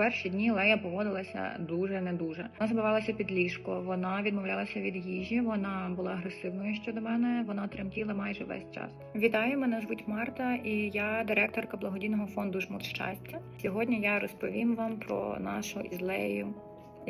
перші дні Лея поводилася дуже не дуже. Вона забивалася під ліжко, вона відмовлялася від їжі, вона була агресивною щодо мене. Вона тремтіла майже весь час. Вітаю, мене звуть Марта, і я директорка благодійного фонду Жмут щастя. Сьогодні я розповім вам про нашу із Леєю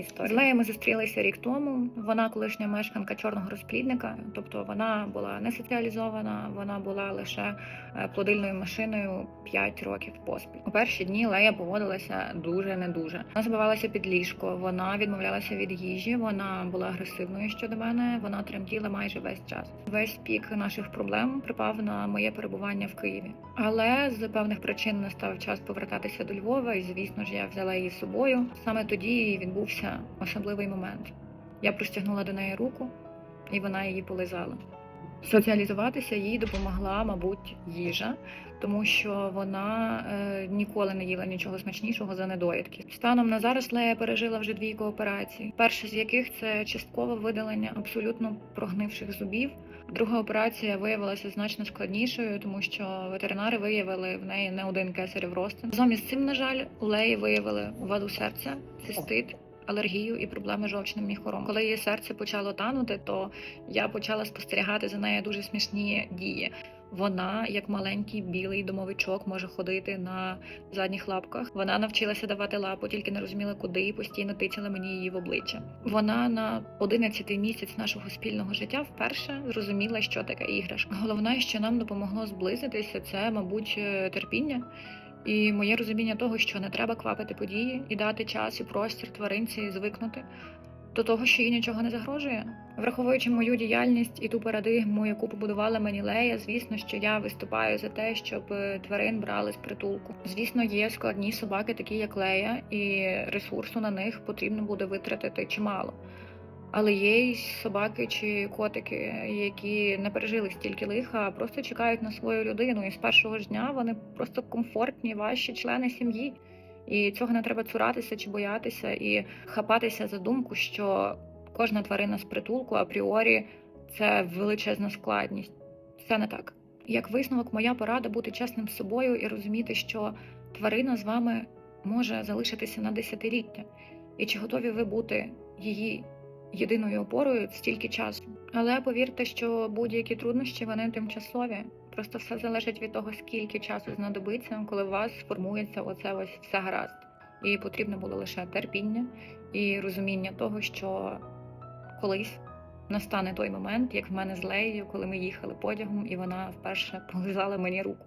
історію. З Леєю ми зустрілися рік тому. Вона колишня мешканка чорного розплідника, тобто вона була не соціалізована, вона була лише е, плодильною машиною 5 років поспіль. У перші дні Лея поводилася дуже не дуже. Вона забивалася під ліжко, вона відмовлялася від їжі, вона була агресивною щодо мене. Вона тремтіла майже весь час. Весь пік наших проблем припав на моє перебування в Києві. Але з певних причин настав час повертатися до Львова, і звісно ж я взяла її з собою. Саме тоді відбувся особливий момент. Я простягнула до неї руку, і вона її полизала. Соціалізуватися їй допомогла, мабуть, їжа, тому що вона е, ніколи не їла нічого смачнішого за недоїдки. Станом на зараз Лея пережила вже двійку операцій, перша з яких це часткове видалення абсолютно прогнивших зубів. Друга операція виявилася значно складнішою, тому що ветеринари виявили в неї не один кесарів розтин. Замість цим, на жаль, у Леї виявили ваду серця, цистит. Алергію і проблеми з жовчним міхором. Коли її серце почало танути, то я почала спостерігати за нею дуже смішні дії. Вона, як маленький білий домовичок, може ходити на задніх лапках. Вона навчилася давати лапу, тільки не розуміла, куди і постійно тицяла мені її в обличчя. Вона на 11-й місяць нашого спільного життя вперше зрозуміла, що таке іграшка. Головне, що нам допомогло зблизитися, це, мабуть, терпіння. І моє розуміння того, що не треба квапити події і дати час і простір тваринці звикнути до того, що їй нічого не загрожує. Враховуючи мою діяльність і ту парадигму, яку побудувала мені Лея, звісно, що я виступаю за те, щоб тварин брали з притулку. Звісно, є складні собаки, такі як Лея, і ресурсу на них потрібно буде витратити чимало. Але є й собаки чи котики, які не пережили стільки лиха, а просто чекають на свою людину. І з першого ж дня вони просто комфортні, ваші члени сім'ї. І цього не треба цуратися чи боятися, і хапатися за думку, що кожна тварина з притулку апріорі це величезна складність. Це не так. Як висновок, моя порада бути чесним з собою і розуміти, що тварина з вами може залишитися на десятиліття, і чи готові ви бути її єдиною опорою стільки часу. Але повірте, що будь-які труднощі вони тимчасові. Просто все залежить від того, скільки часу знадобиться, коли у вас сформується оце ось все гаразд. І потрібно було лише терпіння і розуміння того, що колись настане той момент, як в мене з Леєю, коли ми їхали потягом, і вона вперше полизала мені руку.